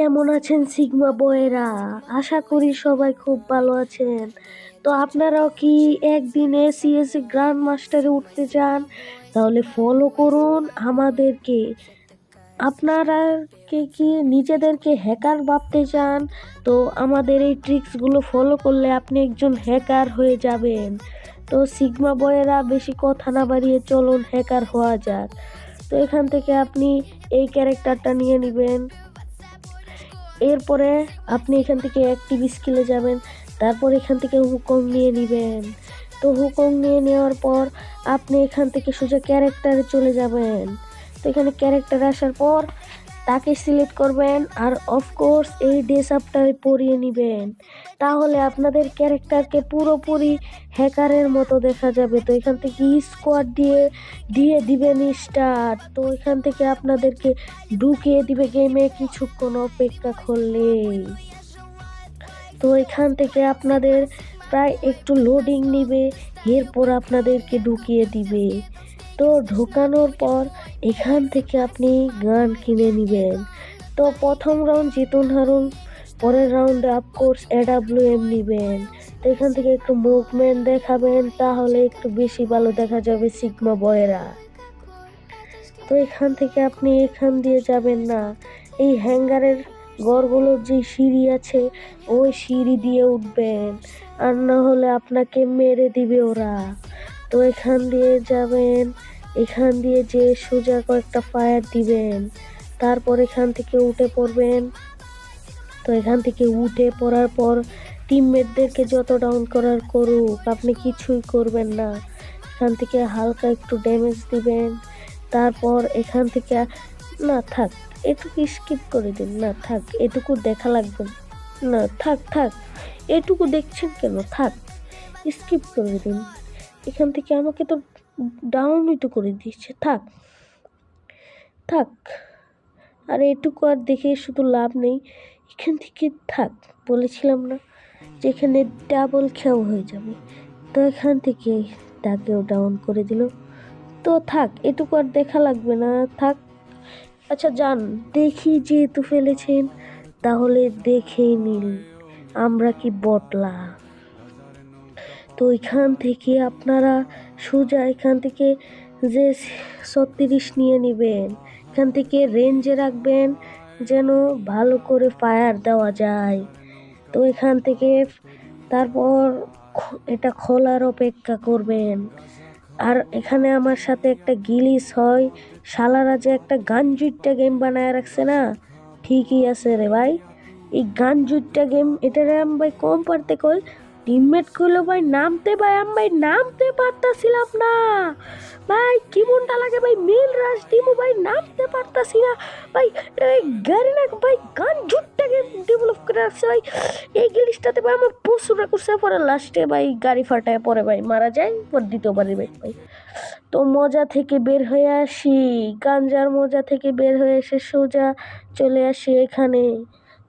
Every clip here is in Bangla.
কেমন আছেন সিগমা বয়েরা? আশা করি সবাই খুব ভালো আছেন। তো আপনারাও কি একদিনে সিএসসি গ্র্যান্ড মাস্টারে উঠতে চান, তাহলে ফলো করুন আমাদেরকে। আপনারা কে কি নিজেদেরকে হ্যাকার ভাবতে চান, তো আমাদের এই ট্রিক্সগুলো ফলো করলে আপনি একজন হ্যাকার হয়ে যাবেন। তো সিগমা বয়েরা, বেশি কথা না বাড়িয়ে চলুন হ্যাকার হওয়া যাক। তো এখান থেকে আপনি এই ক্যারেক্টারটা নিয়ে নেবেন। এরপরে আপনি এখান থেকে অ্যাক্টিভ স্কিলে যাবেন, তারপর এখান থেকে হুকম নিয়ে নেবেন। তো হুকম নিয়ে নেওয়ার পর আপনি এখান থেকে সোজা ক্যারেক্টারে চলে যাবেন। তো এখানে ক্যারেক্টার আসার পর তাকে সিলেক্ট করবেন আর অফকোর্স এই ড্রেস আপটা পরিয়ে নেবেন। তাহলে আপনাদের ক্যারেক্টারকে পুরোপুরি হ্যাকারের মতো দেখা যাবে। তো এখান থেকে স্কোয়াড দিয়ে দিয়ে দিবেন স্টার্ট তো এখান থেকে আপনাদেরকে ঢুকিয়ে দিবে গেমে কিছুক্ষণ অপেক্ষা করলে তো এখান থেকে আপনাদের প্রায় একটু লোডিং নিবে, এরপর আপনাদেরকে ঢুকিয়ে দিবে। তো ঢোকানোর পর এখান থেকে আপনি গান কিনে নেবেন। তো প্রথম রাউন্ড জিতুন হারুন, পরের রাউন্ডে অফকোর্স এডাব্লিউ এম নেবেন। তো এখান থেকে একটু মুভমেন্ট দেখাবেন, তাহলে একটু বেশি ভালো দেখা যাবে সিগমা বয়েরা। তো এখান থেকে আপনি এখান দিয়ে যাবেন না। এই হ্যাঙ্গারের গড়গুলোর যে সিঁড়ি আছে, ওই সিঁড়ি দিয়ে উঠবেন। আর না হলে আপনাকে মেরে দিবে ওরা। তো এখান দিয়ে যাবেন এখান দিয়ে যে সোজা কয়েকটা ফায়ার দিবেন, তারপর এখান থেকে উঠে পড়বেন। তো এখান থেকে উঠে পড়ার পর টিমমেটদেরকে যত ডাউন করার করুক, আপনি কিছুই করবেন না। এখান থেকে হালকা একটু ড্যামেজ দিবেন, তারপর এখান থেকে না, থাক, এটুকু স্কিপ করে দিন। না, থাক, এটুকু দেখা লাগবে। না। থাক থাক, এটুকু দেখছেন কেন? থাক স্কিপ করে দিন। এখান থেকে আমাকে তো ডাউনই তো করে দিচ্ছে থাক থাক, আর এটুকু আর দেখে শুধু লাভ নেই। এখান থেকে থাক, বলেছিলাম না যে এখানে ডাবল খেয়াও হয়ে যাবে, তো এখান থেকে তাকেও ডাউন করে দিল। তো থাক, এটুকু আর দেখা লাগবে না, থাক। আচ্ছা যান দেখি যেহেতু ফেলেছেন, তাহলে দেখেই নিন আমরা কি বটলা তো এখান থেকে আপনারা সোজা এখান থেকে যে ছত্রিশ নিয়ে নেবেন। এখান থেকে রেঞ্জে রাখবেন যেন ভালো করে ফায়ার দেওয়া যায়। তো এখান থেকে তারপর এটা খোলার অপেক্ষা করবেন। আর এখানে আমার সাথে একটা গিলিস হয়। শালারা যে একটা গান জুইটটা গেম বানায় রাখছে না? ঠিকই আছে রে ভাই। এই গান জুইটটা গেম এটারে আমি ভাই কম পারতে কই? টিমমেট কইলো ভাই নামতে ভাই, আমি ভাই নামতে পারতাছিলাম না। ভাই, কি মনটা লাগে ভাই, মিল রাজ দিমু ভাই, নামতে পারতাছি না। ভাই, এই গাড়ি না, ভাই, গান জুটটা গেম ডেভেলপ করে রাখছে ভাই। এই জিনিসটাতে ভাই আমার প্রচুর করছে, পরে লাস্টে ভাই গাড়ি ফাটায়, পরে ভাই মারা যায়, পর দ্বিতীয়বারই ভাই ভাই। তো মজা থেকে বের হয়ে আসি, গাঞ্জার মজা থেকে বের হয়ে এসে সোজা চলে আসি এখানে।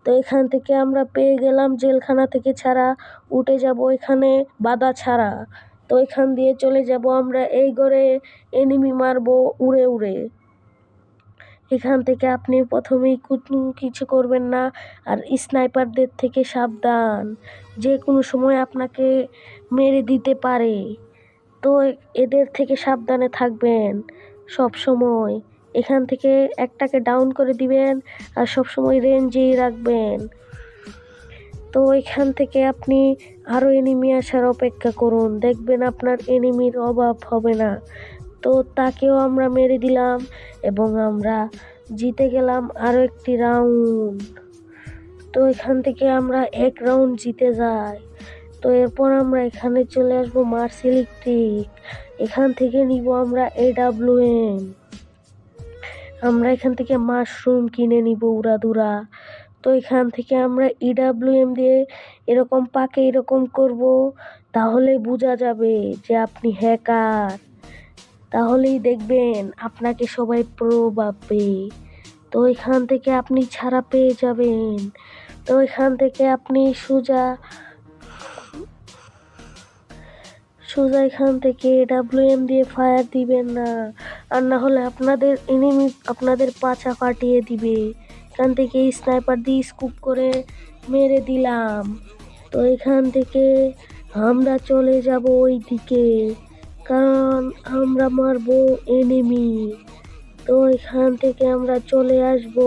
তো এখান থেকে আমরা পেয়ে গেলাম জেলখানা থেকে ছাড়া, উঠে যাব এখানে বাধা ছাড়া। তো এখান দিয়ে চলে যাব আমরা এই ঘরে এনিমি মারবো উড়ে উড়ে। এখান থেকে আপনি প্রথমেই কিছু করবেন না, আর স্নাইপারদের থেকে সাবধান। যে কোনো সময় আপনাকে মেরে দিতে পারে। তো এদের থেকে সাবধানে থাকবেন সব সময়। এখান থেকে একটাকে ডাউন করে দিবেন আর সব সময় রেঞ্জেই রাখবেন। তো এখান থেকে আপনি আরও এনিমি আসার অপেক্ষা করুন। দেখবেন আপনার এনিমির অভাব হবে না। তো তাকেও আমরা মেরে দিলাম এবং আমরা জিতে গেলাম আরও একটি রাউন্ড তো এখান থেকে আমরা এক রাউন্ড জিতে যাই। তো এরপর আমরা এখানে চলে আসব মার্স ইলেকট্রিক এখান থেকে নিব আমরা এডাব্লিউএম আমরা এখান থেকে মাশরুম কিনে নিব উড়াদুরা। তো এখান থেকে আমরা ইডাব্লিউএম দিয়ে এরকম পাকে এরকম করব, তাহলে বোঝা যাবে যে আপনি হ্যাকার তাহলেই দেখবেন আপনাকে সবাই প্রো ভাববে। তো এখান থেকে আপনি ছাড়া পেয়ে যাবেন। তো এখান থেকে আপনি সোজা সোজা এখান থেকে ডাব্লিউএম দিয়ে ফায়ার দিবেন না। আর না হলে আপনাদের এনিমি আপনাদের পাছা ফাটিয়ে দিবে। এখান থেকে স্নাইপার দিয়ে স্কুপ করে মেরে দিলাম। তো এখান থেকে আমরা চলে যাব ওই দিকে কারণ আমরা মারবো এনিমি তো এখান থেকে আমরা চলে আসব।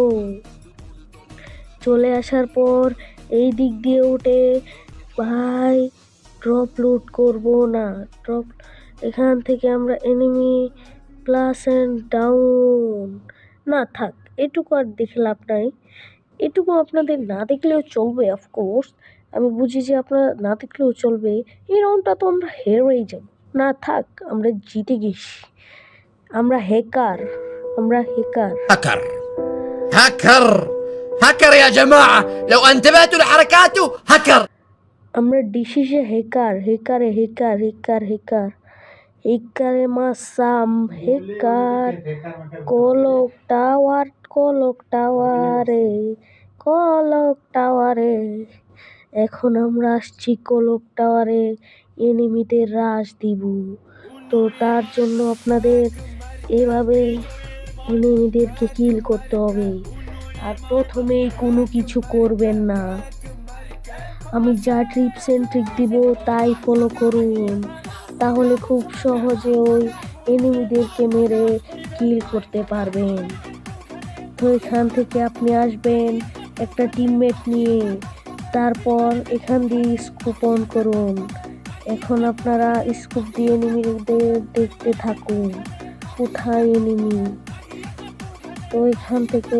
চলে আসার পর এই দিক দিয়ে উঠে ভাই ড্রপ লুট করব না ড্রপ এখান থেকে আমরা এনিমি প্লাস অ্যান্ড ডাউন না থাক এটুকু আর দেখে লাভ নাই এটুকু আপনাদের না দেখলেও চলবে অফকোর্স আমি বুঝি যে আপনারা না দেখলেও চলবে এই রাউন্ডটা তো আমরা হেরেই যাব না থাক আমরা জিতে গেছি আমরা হ্যাকার আমরা হ্যাকার هكر هكر هكر يا جماعة لو انتبهتوا لحركاته هكر আমরা ডিসিসে হেকার, হেকারে হেকার হেকার হেকার। হেকারে মাসাম হেকার কলক টাওয়ার, কলক টাওয়ারে কলক টাওয়ারে। এখন আমরা আসছি কলক টাওয়ারে, এনিমিদের রাশ দিব। তো তার জন্য আপনাদের এভাবে এনিমিদেরকে কিল করতে হবে। আর প্রথমেই কোনো কিছু করবেন না। আমি যা ট্রিপস এন্ড ট্রিক দিব তাই ফলো করুন। তাহলে খুব সহজে ওই এনিমিদেরকে মেরে কিল করতে পারবেন। তো এখান থেকে আপনি আসবেন একটা টিমমেট নিয়ে। তারপর এখান দিয়ে স্কুপ অন করুন। এখন আপনারা স্কুপ দিয়ে এনিমিদের দেখতে থাকুন, কোথায় এনিমি তো এখান থেকে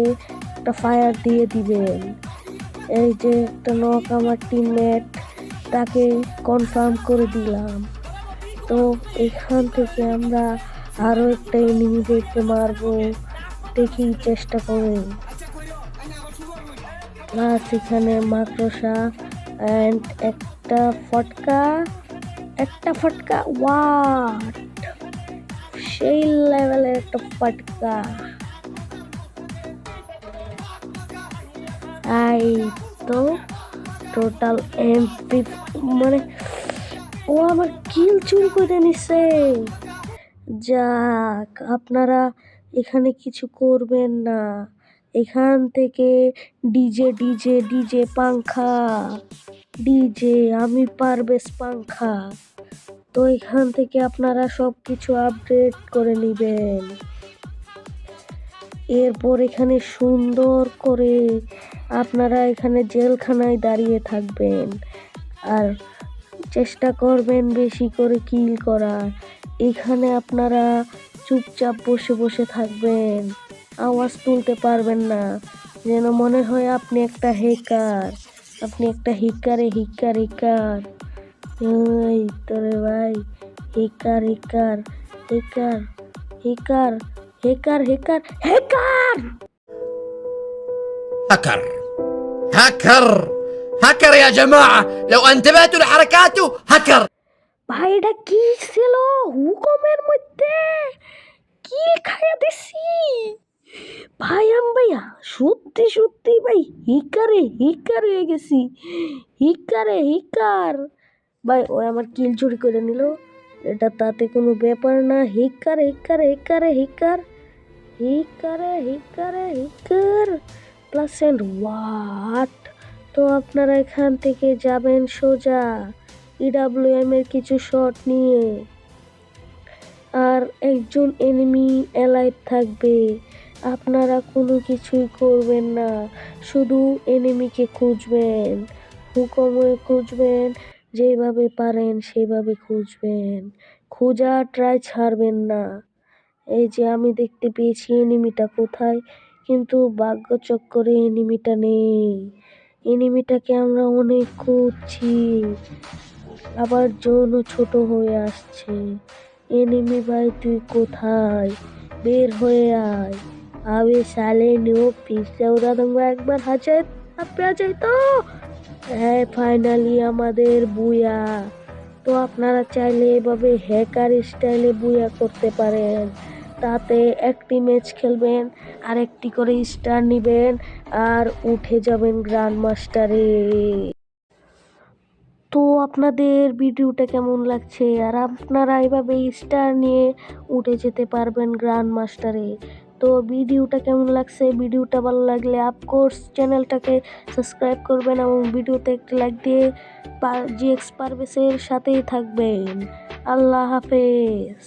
একটা ফায়ার দিয়ে দিবেন। এই যে একটা নক আমার টিমমেট তাকে কনফার্ম করে দিলাম। তো এখান থেকে আমরা আরও একটা এনিমিদেরকে মারবো। দেখি চেষ্টা করে। প্লাস এখানে মাকড়সা অ্যান্ড একটা ফটকা। একটা ফটকা? ওয়াট সেই লেভেলের একটা ফটকা। এই তো টোটাল এমপি মানে ও আমার কিল চুরি করে নিছে। যাক, আপনারা এখানে কিছু করবেন না। এখান থেকে ডিজে ডিজে ডিজে পাংখা। ডিজে আমি পারবেশ পাংখা। তো এখান থেকে আপনারা সব কিছু আপডেট করে নেবেন। এরপর এখানে সুন্দর করে আপনারা এখানে জেলখানায় দাঁড়িয়ে থাকবেন। আর চেষ্টা করবেন বেশি করে কিল করার। এখানে আপনারা চুপচাপ বসে বসে থাকবেন। আওয়াজ তুলতে পারবেন না। যেন মনে হয় আপনি একটা হেকার আপনি একটা হিকারে হিকার হিকার তোরে ভাই hacker hacker hacker hacker হেকার hacker হেকার هكر هكر هكر يا جماعة لو انتبهتوا لحركاته هكر ভাই এটা কি ছিল হুকমের মধ্যে কি খাইয়া দিছি ভাই আম ভাইয়া সত্যি সত্যি ভাই হিকারে হিকার হয়ে গেছি হিকারে হিকার ভাই ও আমার কিল চুরি করে নিল এটা তাতে কোনো ব্যাপার না হিকার হিকার হিকারে হিকার হিকারে হিকারে, হিকার। প্লাস অ্যান্ড ওয়াট তো আপনারা এখান থেকে যাবেন সোজা ইডাব্লিউএম এর কিছু শট নিয়ে। আর একজন এনিমি অ্যালাইভ থাকবে। আপনারা কোনো কিছুই করবেন না। শুধু এনিমিকে খুঁজবেন। হুকমে খুঁজবেন। যেভাবে পারেন সেভাবে খুঁজবেন। খোঁজা ট্রাই ছাড়বেন না। এই যে আমি দেখতে পেয়েছি এনিমিটা কোথায়? কিন্তু ভাগ্যচক্করে এনিমিটা নেই। এনিমিটাকে আমরা অনেক খুঁজছি। আবার জোনও ছোট হয়ে আসছে। এনিমি ভাই, তুই কোথায়? বের হয়ে আয়। আবে সালে নিও পিসে ওরা তোমরা একবার হাজার পেয়ে যাই তো। হ্যাঁ ফাইনালি আমাদের বুয়া। তো আপনারা চাইলে এভাবে হ্যাকার স্টাইলে বুয়া করতে পারেন। তাতে একটি ম্যাচ খেলবেন আর একটি করে স্টার নেবেন আর উঠে যাবেন গ্র্যান্ড মাস্টারে তো আপনাদের ভিডিওটা কেমন লাগছে? আর আপনারা এভাবে স্টার নিয়ে উঠে যেতে পারবেন গ্র্যান্ড মাস্টারে তো ভিডিওটা কেমন লাগছে? ভিডিওটা ভালো লাগলে আপকোর্স চ্যানেলটাকে সাবস্ক্রাইব করবেন এবং ভিডিওতে একটি লাইক দিয়ে জিএক্স পারভেসের সাথেই থাকবেন। আল্লাহ হাফেজ।